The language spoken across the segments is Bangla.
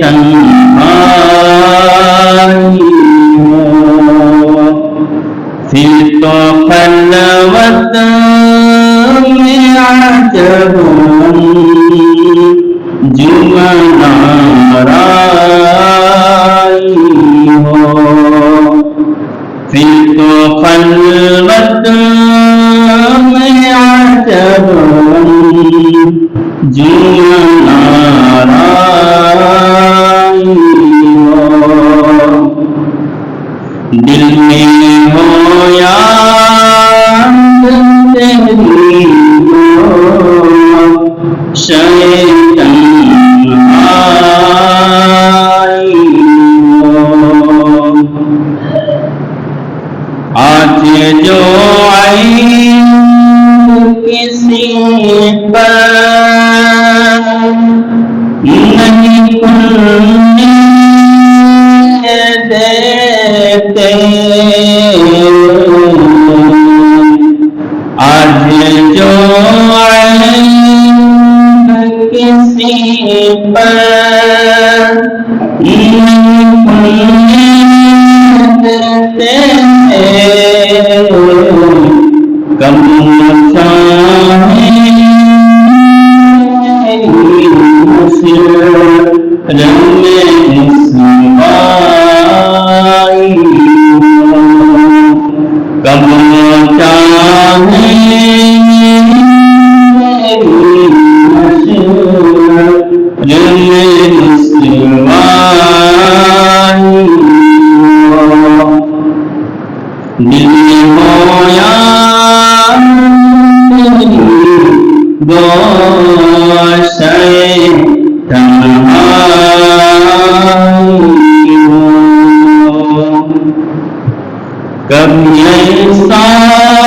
三公 دل کبھی ایسا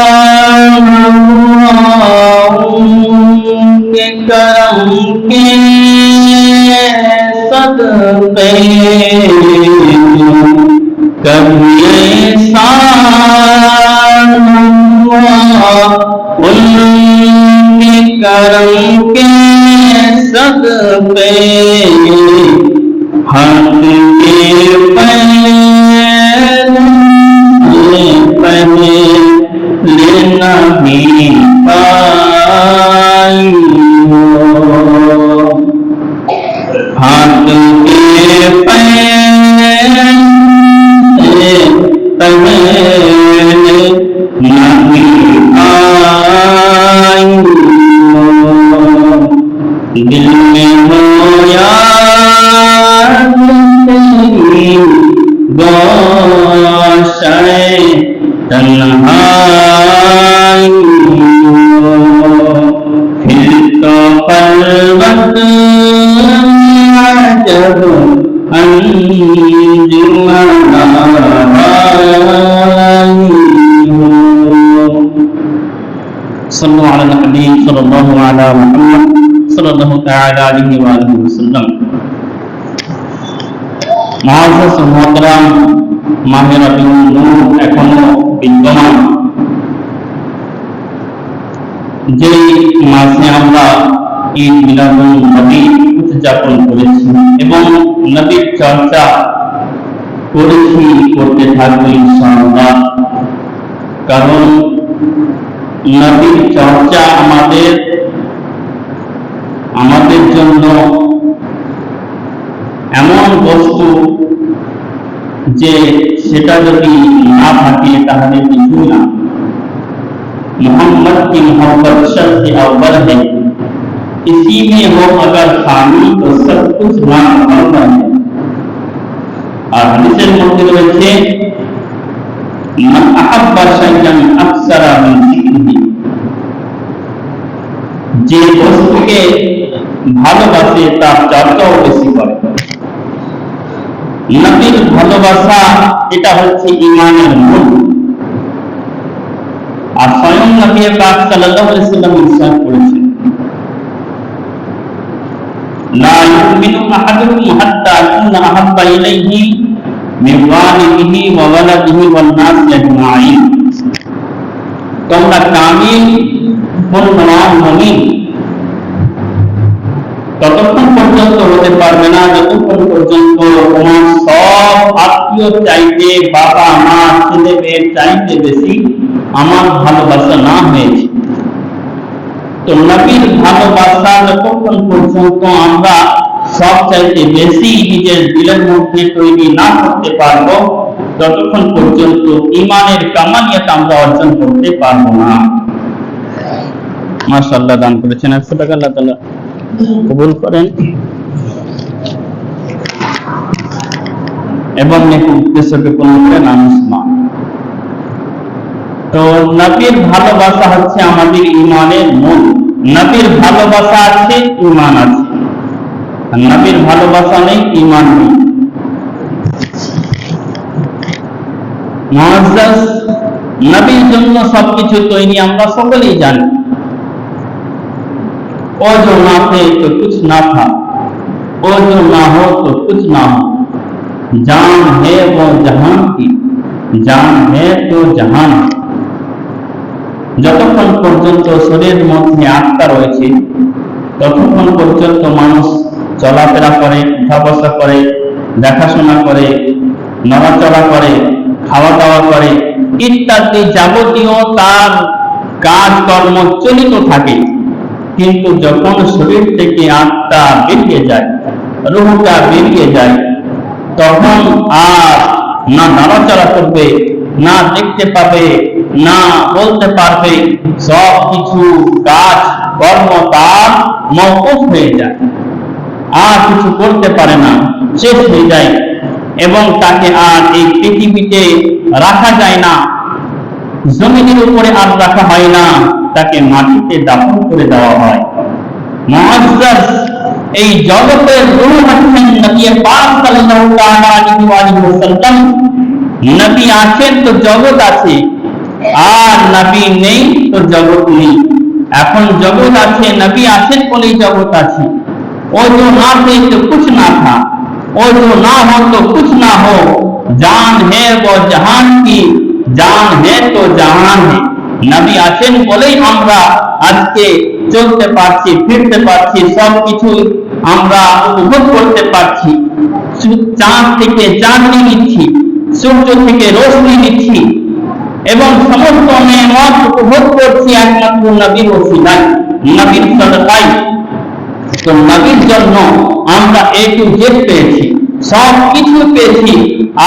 সাল্লাল্লাহু আলা মুহাম্মদ সাল্লাল্লাহু তাআলা আলাইহি ওয়া আলিহি ওয়াসাল্লাম। মহাজাস মহতরাম মাহের এখনও বিদ্যমান। যে মাসে আমরা ঈদ মিলাদুল নবী উদযাপন করেছি এবং নবীর চর্চা করেছি, করতে থাকব ইনশাআল্লাহ। কারণ নবীর চর্চা আমাদের আমাদের জন্য এমন বস্তু যে সেটা যদি না থাকে তাহলে কিছু না मोहम्मद की मोहब्बत शब्द अव्वल है इसी में हो अगर खामी तो सब कुछ नामुकम्मल है আর হাদিসের মধ্যে রয়েছে মান আহাব্বা শাইআন আকসারা মিন যিকরিহি। যে বস্তুকে ভালোবাসে তার চর্চাও বেশি করে নবীর ভালোবাসা, এটা হচ্ছে ইমানের মূল। আর স্বয়ং নবী পাক সাল্লাল্লাহু আলাইহি সাল্লাম ইরশাদ করেছেন। লা ইউমিনু আহাদুকুম হাত্তা আকুনা আহাব্বা ইলাইহি তোমরা কামিল মুসলমান মুমিন ততক্ষণ পর্যন্ত হতে পারবে না যতক্ষণ পর্যন্ত তোমার সব আত্মীয় চাইতে বাবা মা ছেলে মেয়ের চাইতে বেশি আমার ভালোবাসা না হয়েছে তো নবীর ভালোবাসা যতক্ষণ পর্যন্ত আমরা সব চাইতে বেশি নিজের দিলের মধ্যে তৈরি না করতে পারব ততক্ষণ পর্যন্ত ইমানের কামালিয়াত আমরা অর্জন করতে পারব না। মাশাআল্লাহ, দান করেছেন একশো টাকা, আল্লাহ তাআলা কবুল করেন। এবং নেক উদ্দেশ্যকে পূর্ণ করেন আনুসমান তো নবীর ভালোবাসা হচ্ছে আমাদের ইমানের মূল। নবীর ভালোবাসা আছে, ইমান আছে। নবীর ভালোবাসা নেই ইমান নেই মুআজ্জাজ নবীর জন্য সবকিছু তৈরি আমরা সকলেই জানি वो जो ना थे तो कुछ ना था वो जो ना हो तो कुछ ना हो जान है वो जहान की जान है तो जहान যতক্ষণ পর্যন্ত শরীরের মধ্যে আত্মা রয়েছে ততক্ষণ পর্যন্ত মানুষ চলাফেরা করে উঠা বসা করে, দেখাশোনা করে, নড়াচড়া করে খাওয়া দাওয়া করে ইত্যাদি যাবতীয় তার কাজকর্ম চলিত থাকে। কিন্তু যখন শরীর থেকে আত্মা বেরিয়ে যায়, রুহটা বেরিয়ে যায়, তখন আর না নড়াচড়া করবে, না দেখতে পাবে, না বলতে পারবে সব কিছু কাজ কর্ম তার মৌকুফ হয়ে যায়। আর কিছু করতে পারে না, শেষ হয়ে যায়। এবং তাকে আর এই পৃথিবীতে রাখা যায় না। জমিনের উপরে আর রাখা হয় না, তাকে মাটিতে দাফন করে দেওয়া হয়। এই জগতের রূহ হচ্ছেন নবী পাক সাল্লাল্লাহু আলাইহি নবী আছেন তো জগৎ আছে, আর নবী নেই তো জগৎ নেই। এখন জগৎ আছে, নবী আছেন বলেই জগৎ আছে। ও जो ना थे तो कुछ ना था वो जो ना हो तो कुछ ना हो जान है वो जहान की জান হে তো জাহান হে নবী আছেন বলেই আমরা আজকে চলতে পারছি ফিরতে পারছি সব কিছু আমরা উপভোগ করতে পারছি সু- চাঁদ থেকে চাঁদনি নিচ্ছি সূর্য থেকে রোশনি নিচ্ছি এবং সমস্ত নেমত উপভোগ করছি একমাত্র নবীর ওসিলায় নবীর সদকায় তো নবীর জন্য আমরা এ টু জেড পেয়েছি, সব কিছু পেয়েছি,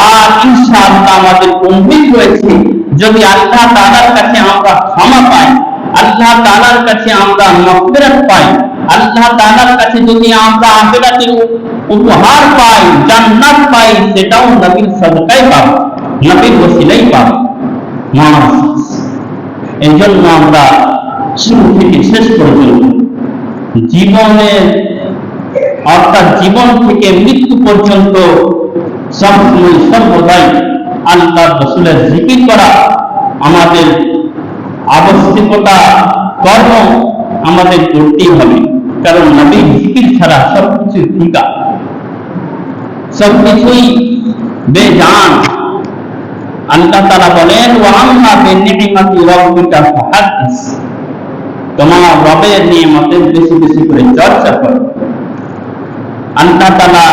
আর ইনশাআল্লাহ আমাদের কমপ্লিট হয়েছে। যদি আল্লাহ তাআলার কাছে আমরা ক্ষমা পাই, আল্লাহ তাআলার কাছে আমরা মাগফিরাত পাই, আল্লাহ তাআলার কাছে যদি আমরা আখিরাতের উপহার পাই, জান্নাত পাই, সেটাও নবীর সদকায় পাবো, নবীর ওসিলাই পাবো। মানুষ এই জন্য আমরা শুরু থেকে শেষ পর্যন্ত জীবনের অর্থাৎ জীবন থেকে মৃত্যু পর্যন্ত সবসময় সর্বদাই আল্লাহ রসুলের জিকির করা আমাদের আবশ্যকতা, কর্ম আমাদের করতেই হবে। কারণ নবীর জিকির ছাড়া সবকিছু ফিকা সবকিছুই বেজান। আল্লাহ তারা বলেন ও আম্মা বিনিমাতি রাব্বিকা ফাহাদিস। তোমার রবের নিয়ামতের বেশি বেশি করে চর্চা করো। আল্লাহ তালা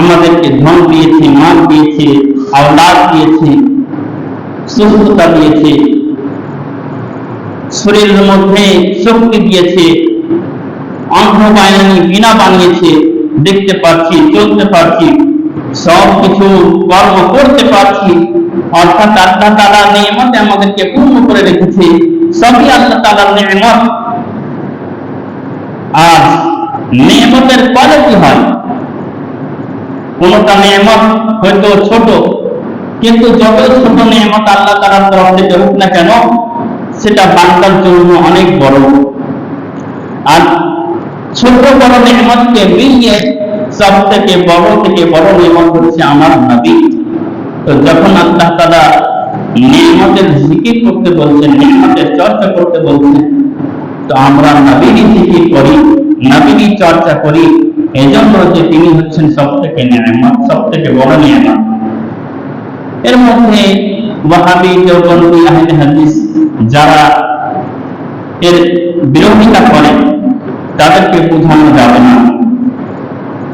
আমাদেরকে ধন দিয়েছে মান দিয়েছে, আওলাদ দিয়েছে, সুস্থতা দিয়েছে, শরীরের মধ্যে শক্তি দিয়েছে অন্ধ বাহিনী বিনা বানিয়েছে, দেখতে পাচ্ছি, চলতে পারছি সব কিছু কর্ম করতে পারছি, অর্থাৎ আল্লাহ তালার নিয়ামতে আমাদেরকে পূর্ণ করে রেখেছে। সবই আল্লাহ তালার নিয়ামত। আর নিয়ামতের কোয়ালিটি হয়? কোনটা নিয়ামত হয়তো ছোট, কিন্তু যত ছোট নিয়ামত আল্লাহ তালার তরফ থেকে হোক না কেন, সেটা বান্দার জন্য অনেক বড়। আর ছোট বড় নিয়ামতকে মিলিয়ে সব থেকে বড় থেকে বড় নিয়ামত হচ্ছে আমার নবী। তো যখন আল্লাহ তালা নিয়ামতের জিকির করতে বলছেন, নিয়ামতের চর্চা করতে বলছেন। তো আমরা নবীরই জিকির করি নবীরই চর্চা করি, এজন্য যে তিনি হচ্ছেন সব থেকে নিয়ামত সব থেকে বড় নিয়ামত। এর মধ্যে ওয়াহাবি দেওবন্দি আহলে হাদিস যারা এর বিরোধিতা করে, তাদেরকে বোঝানো যাবে না।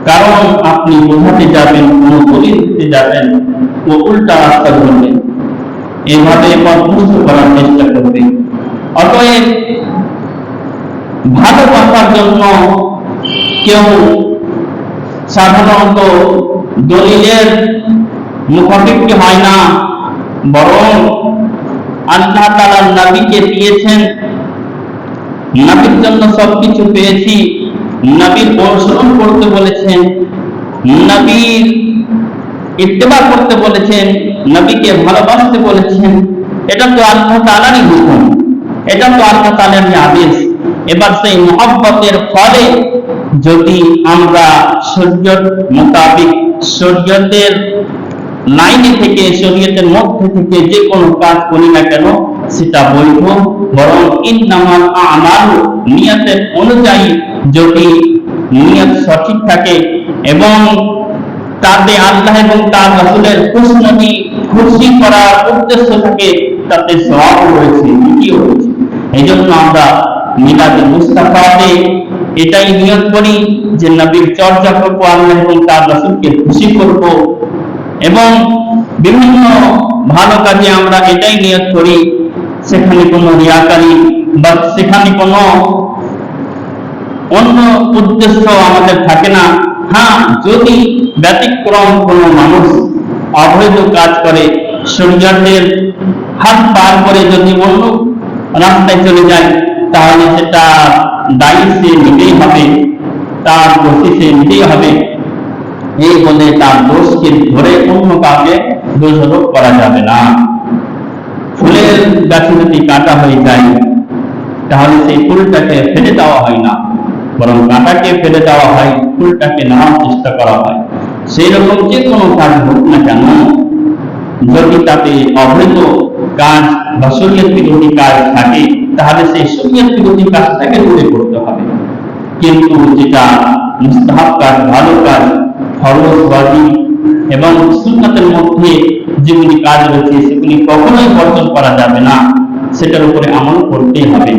কারণ আপনি বোঝাতে যাবেন কোন দলিল দিতে যাবেন ও উল্টা রাস্তা ধরবেন। এভাবে পথভ্রষ্ট করার চেষ্টা করবে। অতএব ভালোবাসার জন্য কেউ সাধারণত দলিলের মুখাপেক্ষি হয় না, বরং আল্লাহ তালা নবীকে দিয়েছেন। নবীর জন্য সবকিছু পেয়েছি। নবীর অনুসরণ করতে বলেছেন, নবীর ইত্তেবা করতে বলেছেন। নবীকে ভালোবাসতে বলেছেন, এটা তো আল্লাহ তালারই হুকুম। এটা তো আল্লাহ তালারই আদেশ। এবার সেই মহব্বতের ফলে যদি আমরা শরীয়ত মোতাবিক শরীয়তের লাইনে থেকে, শরীয়তের মধ্যে থেকে যে কোনো কাজ করি না কেন, সেটা বৈধ। বরং ইন্নামাল আমাল নিয়তের অনুযায়ী যদি নিয়ত সঠিক থাকে এবং তাতে আল্লাহ এবং তার রাসূলের খুশনবী খুশি করার উদ্দেশ্য থাকে তাতে সওয়াব রয়েছে নেকিও রয়েছে। এই জন্য আমরা মিলাদে মুস্তাফাতে এটাই নিয়ত করি যে নবীর চর্চা করব, আল্লাহ এবং তার রাসূলকে খুশি করব এবং বিভিন্ন ভালো কাজে আমরা এটাই নিয়ত করি, সেখানে কোনো রিয়াকারী বা সেখানে কোনো অন্য উদ্দেশ্য আমাদের থাকে না। হ্যাঁ যদি ব্যতিক্রম কোনো মানুষ অবৈধ কাজ করে হাত পার করে যদি অন্য রাস্তায় চলে যায়, তাহলে সেটা দায়ী সে নিতেই হবে, তার দোষী সে নিতেই হবে। এই বলে তার দোষকে ধরে অন্য কাউকে দোষারোপ করা যাবে না। ফুলের গাছে যদি কাটা হয়ে যায়, তাহলে সেই ফুলটাকে ফেলে দেওয়া হয় না। বরং কাঁটাকে ফেলে দেওয়া হয়, ফুলটাকে নেওয়ার চেষ্টা করা হয়। সেই রকম যে কোনো কাজ হোক না কেন, যদি তাতে অবৈধ কাজ বা শরীয়ত বিরোধী কাজ থাকে, তাহলে সেই শরীয়ত বিরোধী কাজটাকে দূরে করতে হবে। কিন্তু যেটা মুস্তাহাব কাজ, ভালো কাজ, ফরজ, ওয়াজিব এবং সুন্নাতের মধ্যে যেগুলি কাজ রয়েছে, সেগুলি কখনোই বর্জন করা যাবে না। সেটার উপরে আমল করতেই হবে।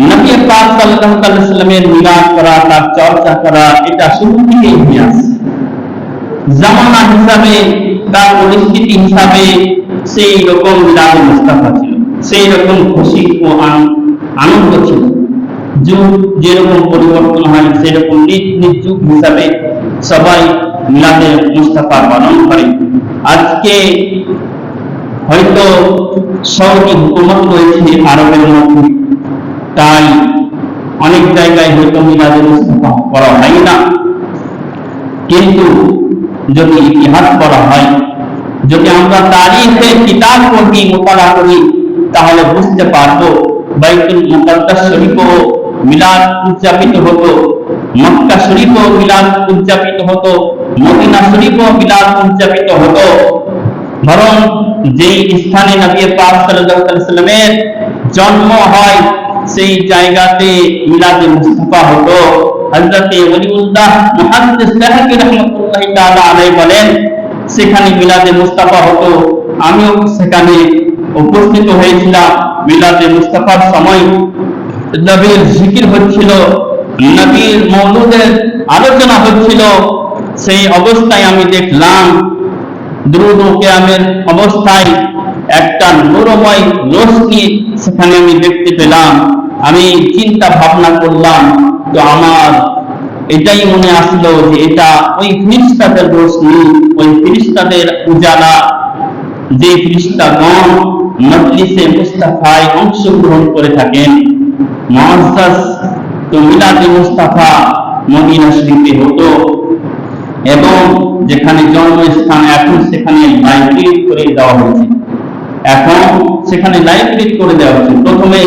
নবী পাক সাল্লাল্লাহু আলাইহি সাল্লামের মিলাদ করা, তার চর্চা করা, এটা আসছে। জামানা হিসাবে তার পরিস্থিতি হিসাবে সেই রকম মিলাদ মুস্তাফা ছিল, সেই রকম খুশি ও আনন্দ ছিল। যুগ যেরকম পরিবর্তন হয়, সেরকম নিজ নিজ যুগ হিসাবে সবাই মিলাদে মুস্তাফা পালন করে। আজকে হয়তো সৌদি হুকুমত রয়েছে আরবের মধ্যে। তাই অনেক জায়গায় হয়তো মিলাদে মুস্তাফা করা হয় না। কিন্তু যদি ইতিহাস করা হয়, যদি আমরা তারিখের কিতাব পড়ি মোতালা করি, তাহলে বুঝতে পারব বাইতুল মুকাদ্দাস শরীফও মিলাদ উদযাপিত হতো, মক্কা শরীফও মিলাদ উদযাপিত হতো, মদিনা শরীফও মিলাদ উদযাপিত হতো। বরং যেই স্থানে নবী পাক সাল্লাল্লাহু আলাইহি সাল্লামের জন্ম হয় সেই জায়গাতে মিলাদে মুস্তাফা হতো। হযরতে ওলিউল্লাহ মুহাদ্দিস সাহাবী রাহমাতুল্লাহি তাআলা আলাইহি বলেন, সেখানে মিলাদে মুস্তাফা হতো। আমিও সেখানে উপস্থিত হয়েছিলাম মিলাদে মুস্তাফার সময়। নবীর জিকির হচ্ছিল, নবীর মৌলুদের আলোচনা হচ্ছিল। সেই অবস্থায় আমি দেখলাম, দ্রুত কেয়ামের অবস্থায় একটা নূরময় রোশনি সেখানে আমি দেখতে পেলাম। আমি চিন্তা ভাবনা করলাম, তো আমার এটাই মনে আসলো যে এটা ওই ফিরিস্তাদের রোশনি ওই ফিরিস্তাদের উজালা। যে ফিরিস্তাগণ মজলিসে মুস্তাফায় অংশগ্রহণ করে থাকেন মহাসাস তো মিলাদে মুস্তাফা মদিনা শরীফে হতো। এবং যেখানে জন্মস্থান এখন সেখানে লাইব্রেরি করে দেওয়া হয়েছে। এখন সেখানে লাইব্রেরি করে দেওয়া হচ্ছে প্রথমে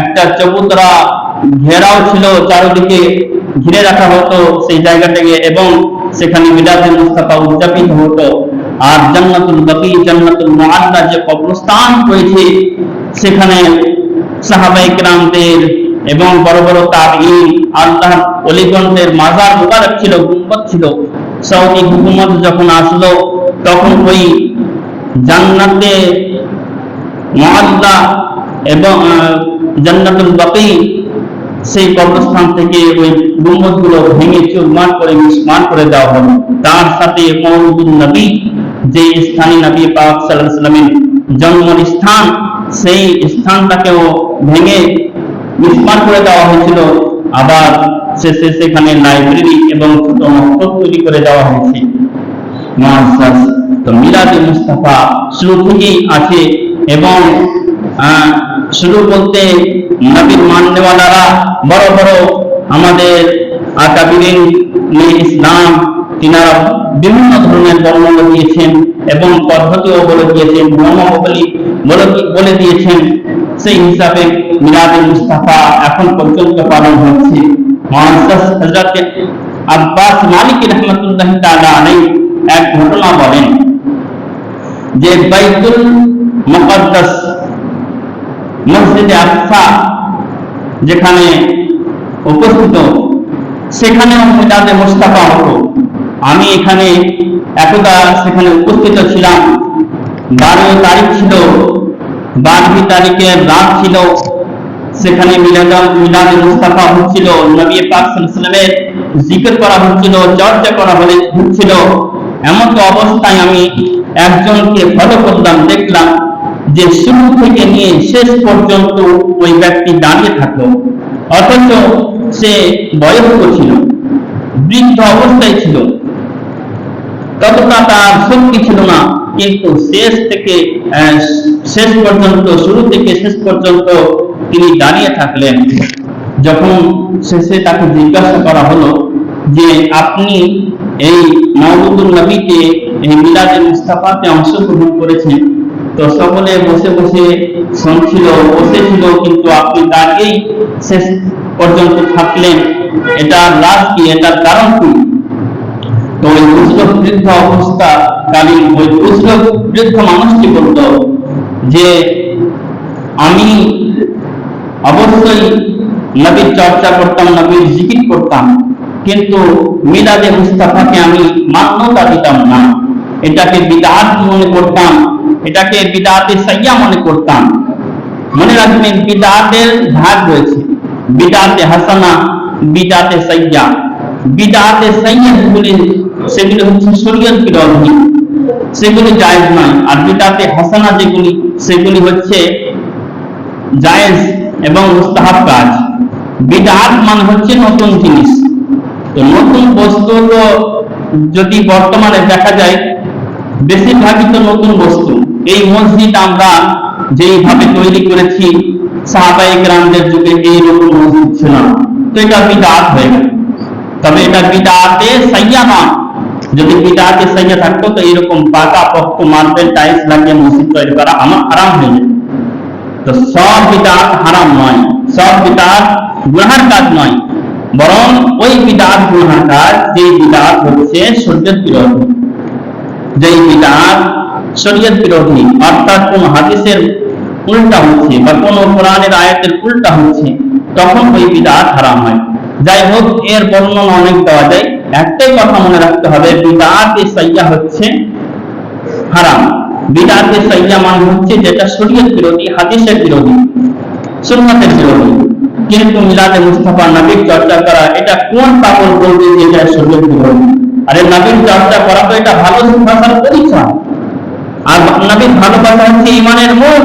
একটা চবুতরা ঘেরাও ছিল, চারিদিকে ঘিরে রাখা হতো সেই জায়গাটাকে এবং সেখানে মিলাদে মুস্তাফা উদযাপিত হতো। আর জান্নাতুল বাকি, জান্নাতুল মুআল্লা যে কবরস্থান রয়েছে, সেখানে সাহাবাই কিরামদের এবং বড় বড় তাবিঈন আল্লাহ অলিগণদের মাজার মুবারক ছিল, গুম্বদ ছিল। সৌদি হুকুমত যখন আসলো, তখন ওই জান্নাতে মুআল্লা এবং জান্নাতুল বাকি, সেই কবরস্থান থেকে ওই গুম্বদগুলো ভেঙে চুরমার করে মিসমার করে দেওয়া হলো। তার সাথে মৌলুদুল নবী যে স্থানে নবী পাক সাল্লামের জন্মের স্থান সেই স্থানটাকেও ভেঙে মিসমার করে দেওয়া হয়েছিল। আবার শেষে সেখানে লাইব্রেরি এবং ছোট মক্তব তৈরি করে দেওয়া হয়েছে। তো মিলাদে মুস্তাফা শুরু থেকেই আছে এবং শুরু বলতে নবীর মাননেওয়ালারা বড় বড় আমাদের আকাবিরিন ইসলাম, তিনারা বিভিন্ন ধরনের বর্ণনা দিয়েছেন এবং পদ্ধতিও বলে দিয়েছেন নিয়মাবলী বলে বলে দিয়েছেন। সেই হিসাবে মিলাদে মুস্তাফা এখন পর্যন্ত পালন হচ্ছে। হযরত আব্বাস মালিক রহমতুল্লাহ আলাইহি এক ঘটনা বলেন যে বাইতুল মুকদ্দাস মসজিদে আকসা, যেখানে উপস্থিত সেখানে মিলাদে মুস্তাফা হতো। আমি এখানে একদা সেখানে উপস্থিত ছিলাম। বারো তারিখ ছিল, বারোই তারিখের রাত ছিল। সেখানে মিলাদা মিলাদে মুস্তাফা হচ্ছিল, নবী পাক ওয়াসাল্লামের জিকির করা হচ্ছিল, চর্চা করা হলে হচ্ছিল। এমন তো অবস্থায় আমি একজনকে ফলো করলাম দেখলাম যে শুরু থেকে নিয়ে শেষ পর্যন্ত ওই ব্যক্তি দাঁড়িয়ে থাকল, অথচ সে বয়স্ক ছিল, বৃদ্ধ অবস্থায় ছিল। ততটা তার শক্তি ছিল না, কিন্তু শেষ থেকে শেষ পর্যন্ত, শুরু থেকে শেষ পর্যন্ত তিনি দাঁড়িয়ে থাকলেন। যখন শেষে তাকে জিজ্ঞাসা করা হলো যে, আপনি এই মাহবুবুল নবীতে এই মিলাদে মুস্তাফাতে অংশগ্রহণ করেছেন? তো সকলে বসে বসে শুনছিল বসেছিল কিন্তু আপনি দাঁড়িয়েই শেষ পর্যন্ত থাকলেন। এটা লাভ কি? এটার কারণ কি? তো ওই বুজরুগ বৃদ্ধ অবস্থা, কালীন ওই বুজরুগ বৃদ্ধ মানুষটি বলল যে, আমি অবশ্যই নবীর চর্চা করতাম, নবীর জিকির করতাম, কিন্তু মিলাদে মুস্তাফাকে আমি মান্যতা দিতাম না। এটাকে বিদাত মনে করতাম। এটাকে বিদাতে সাইয়া মনে করতাম। মনে রাখবেন, বিদাতের ভাগ রয়েছে। বিদাতে হাসানা, বিদাতে সাইয়া। বিদাতে সাইয়া গুলি সেগুলি হচ্ছে শরীয়ত বিরোধী। সেগুলি জায়েজ নয়। আর বিদাতে হাসানা যেগুলি, সেগুলি হচ্ছে জায়েজ এবং মুস্তাহাব কাজ। বিদআত মানে হচ্ছে নতুন জিনিস। তো নতুন বস্তু যদি বর্তমানে দেখা যায়, বেশিরভাগই তো নতুন বস্তু। এই মসজিদ আমরা যেইভাবে তৈরি করেছি সাহাবাই গ্রামদের যুগে এইরকম মসজিদ ছিল না। তো এটা বিদাত হয়ে গেল। তবে এটা বিদাতে সাইয়া না। যদি বিদাতে সাইয়া থাকতো, তো এরকম পাকা পক্ত মার্বেল টাইলস লাগিয়ে মসজিদ তৈরি করা আমার আরাম হয়ে যেত। তো সব বিদাত হারাম নয়। সব বিদাত গুনার কাজ নয়। বরং ওই বিদাত গুনার কাজ, যেই বিদাত হচ্ছে শরীয়ত বিরোধী। যেই বিদাত শরীয়ত বিরোধী অর্থাৎ কোন হাদিসের উল্টা হচ্ছে বা কোন কোরআনের আয়াতের উল্টা হচ্ছে তখন ওই বিদাত হারাম হয়। যাই হোক এর বর্ণনা অনেক দেওয়া যায়। একটাই কথা মনে রাখতে হবে, বিদাত সাইয়া হচ্ছে হারাম। বিদাতে সাইয়া মানে হচ্ছে যেটা শরীয়ত বিরোধী, হাদিসের বিরোধী, সুন্নাতের বিরোধী। কিন্তু মিলাদে মুস্তাফা নবীর চর্চা করা, এটা কোন পাগল বলবে যে এটা শরীয়ত বিরোধী? আরে নবীর চর্চা করা তো এটা ভালো ভাষার পরিচয়। আর নবীর ভালোবাসা হচ্ছে ইমানের মূল।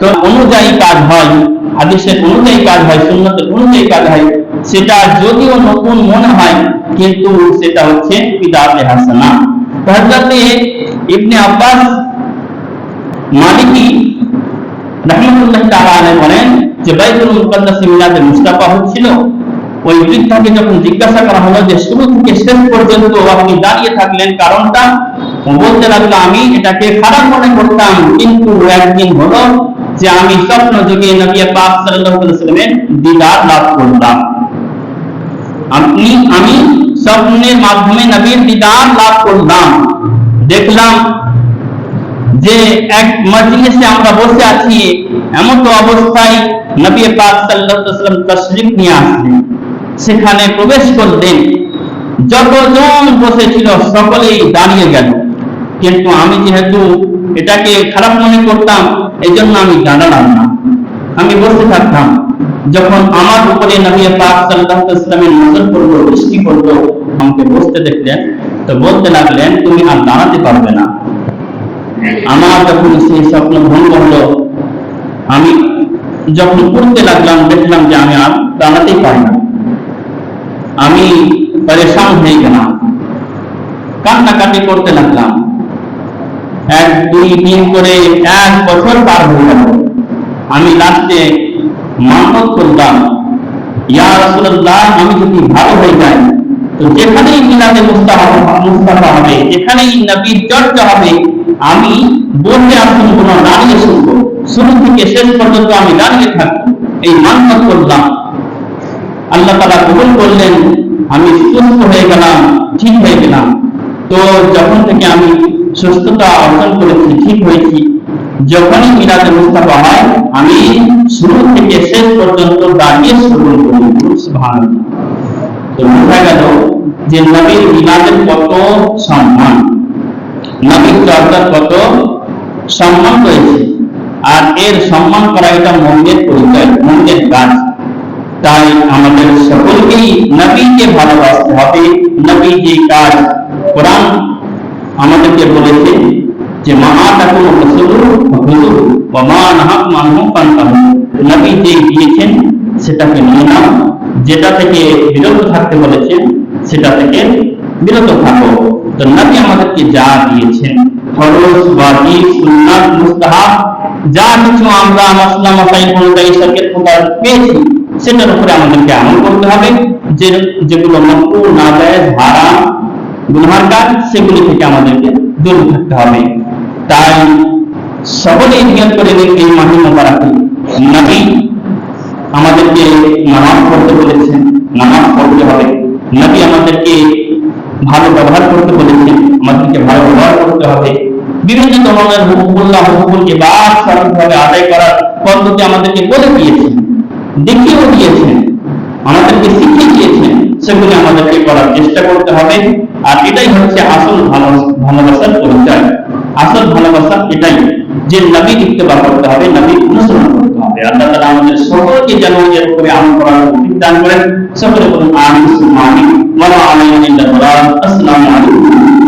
তো অনুযায়ী কাজ হয়, হাদিসের অনুযায়ী কাজ হয়, সুন্নতের অনুযায়ী কাজ হয়, সেটা যদিও নতুন মনে হয়, কিন্তু সেটা হচ্ছে বিদাতে হাসানা। হযরতে ইবনে আব্বাস মালিকি রহমতুল্লাহ তাআলা আলাইহি বলেন যে বাইতুল মুকাদ্দাস মিলাদে মুস্তাফা হচ্ছিল। ওই বৃদ্ধাকে যখন জিজ্ঞাসা করা হলো যে শুরু থেকে শেষ পর্যন্ত আপনি দাঁড়িয়ে থাকলেন কারণটা বলতে লাগল, আমি এটাকে খারাপ মনে করতাম। কিন্তু একদিন হলো যে আমি স্বপ্ন যোগে নবী পাক দিদার লাভ করলাম। আপনি, আমি স্বপ্নের মাধ্যমে নবীর দিদার লাভ করলাম। দেখলাম যে এক মজলিসে আমরা বসে আছি এমন তো অবস্থায় নবী পাক সাল্লাল্লাহু আলাইহি ওয়াসাল্লাম তাশরিফ নিয়ে আসলেন। সেখানে প্রবেশ করলেন। যতজন বসেছিল সকলেই দাঁড়িয়ে গেল। কিন্তু আমি যেহেতু এটাকে খারাপ মনে করতাম এই জন্য আমি দাঁড়ালাম না আমি বসে থাকতাম, যখন আমার উপরে নবী পাক সাল্লাল্লাহু আলাইহি ওয়াসাল্লামের নজর পড়ল, দৃষ্টি পড়ল, আমাকে বসতে দেখলেন, তো বলতে লাগলেন, তুমি আর দাঁড়াতে পারবে না। আমার যখন সেই স্বপ্ন ভঙ্গ হলো, আমি যখন পড়তে লাগলাম, দেখলাম যে আমি আর দাঁড়াতেই পারি না। আমি পরেশান হয়ে গেলাম। কান্নাকাটি করতে লাগলাম। এক দুই দিন করে এক বছর পার হয়ে গেল। আমি লাস্টে মানত করলাম আমি যদি ভালো হয়ে যাই, তো যেখানেই মিলাদে মুস্তাফা হবে, যেখানেই নবীর চর্চা হবে, আমি বলতে আর শুনব দাঁড়িয়ে শুনব। শুরু থেকে শেষ পর্যন্ত আমি দাঁড়িয়ে থাকব। এই মানত করলাম। আল্লাহ তালা কবুল করলেন, আমি সুস্থ হয়ে গেলাম, ঠিক হয়ে গেলাম। তো যখন থেকে আমি সুস্থতা অর্জন করেছি, ঠিক হয়েছি। যখনই মিলাদে মুস্তাফা হয়, আমি শুরু থেকে শেষ পর্যন্ত দাঁড়িয়ে শ্রবণ করি, সুবহানাল্লাহ। তো বোঝা গেল যে নবীর মিলাদের কত সম্মান, নবীর চর্চার কত সম্মান রয়েছে। আর এর সম্মান করা এটা মন্দের পরিচয় মন্দের কাজ। তাই আমাদের সকলকেই নবীকে ভালোবাসতে হবে, নবী যে কাজ কোরআন আমাদেরকে বলেছে যে দিয়েছেন সেটাকে নিয়ে নাও। যেটা থেকে বিরত থাকতে বলেছেন, সেটা থেকে বিরত থাকো। তো নবী আমাদেরকে যা দিয়েছেন যা কিছু আমরা মশলা পেয়েছি, সেটার উপরে আমাদেরকে আমল করতে হবে। যে যেগুলো মকরু, নাজায়েজ, হারাম গুনহার সেগুলি থেকে আমাদেরকে দূরে থাকতে হবে। তাই সকলেই নিয়ত করে নিন এই মাহি মোবারকে আমাদেরকে নামাজ পড়তে বলেছেন, নামাজ পড়তে হবে। নবী আমাদেরকে ভালো ব্যবহার করতে বলেছেন, আমাদেরকে ভালো ব্যবহার করতে হবে। বিভিন্ন ধরনের হুকুমুল্লাহ হুকুমকে বাদ সঠিকভাবে আদায় করার পদ্ধতি আমাদেরকে বলে দিয়েছেন, দেখিয়েও দিয়েছেন, আমাদেরকে শিখিয়ে দিয়েছেন, সেগুলি আমাদেরকে করার চেষ্টা করতে হবে। আর এটাই হচ্ছে আসল ভালো ভালোবাসার পরিচয়। আসল ভালোবাসা এটাই যে নবী ইত্তেবা করতে হবে নবী অনুসরণ করতে হবে। আল্লাহ তাআলা আমাদের সকলকে যেন এর উপরে আমল করার তৌফিক দান করেন। সকলে বলুন, আমিন সুবহানাল্লাহ ওয়া লা ইলাহা ইল্লাল্লাহ আসসালামু আলাইকুম।